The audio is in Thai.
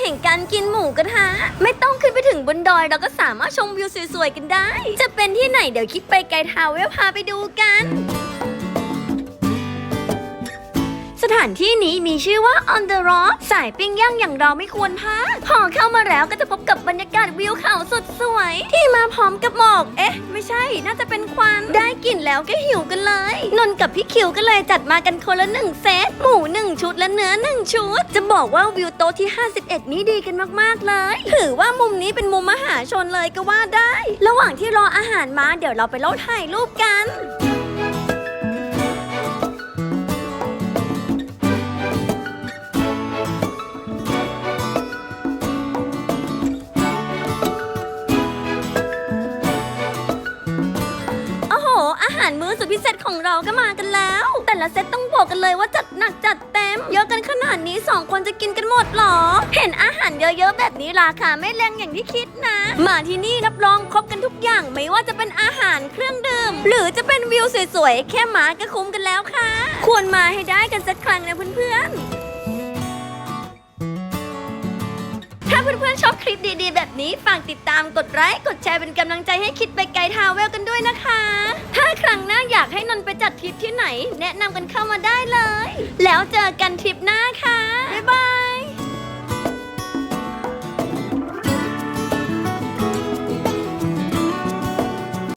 แห่งการกินหมูกระทะ ไม่ต้องขึ้นไปถึงบนดอยเราก็สามารถชมวิวสวยๆกันได้ จะเป็นที่ไหนเดี๋ยวคิดไปไกลทาวเวลพาไปดูกันานที่นี้มีชื่อว่า On the Rock สายปิ้งย่างอย่างเราไม่ควรพลาด พอเข้ามาแล้วก็จะพบกับบรรยากาศวิวเขาสดสวย ที่มาพร้อมกับหมอก เอ๊ะ ไม่ใช่ น่าจะเป็นควัน ได้กลิ่นแล้วก็หิวกันเลย นนกับพี่คิวก็เลยจัดมากันคนละหนึ่งเซต หมูหนึ่งชุดและเนื้อหนึ่งชุด จะบอกว่าวิวโต๊ะที่ 51 นี้ดีกันมากๆเลย ถือว่ามุมนี้เป็นมุมมหาชนเลยก็ว่าได้ ระหว่างที่รออาหารมาเดี๋ยวเราไปเล่าถ่ายรูปกัน หอาหารมื้อสุดพิเศษของเราก็มากันแล้ว แต่ละเซตต้องบอกกันเลยว่าจัดหนักจัดเต็ม เยอะกันขนาดนี้สองคนจะกินกันหมดหรอ เห็นอาหารเยอะๆแบบนี้ราคาไม่แรงอย่างที่คิดนะ มาที่นี่รับรองครบกันทุกอย่างไม่ว่าจะเป็นอาหารเครื่องดื่ม หรือจะเป็นวิวสวยๆแค่มาก็คุ้มกันแล้วค่ะ ควรมาให้ได้กันสักครั้งนะเพื่อนๆ กดไลค์กดแชร์เป็นกำลังใจให้คิดไปไกลทาวเวลกันด้วยนะคะ ถ้าครั้งหน้าอยากให้นนท์ไปจัดทริปที่ไหน แนะนำกันเข้ามาได้เลย แล้วเจอกันทริปหน้าค่ะ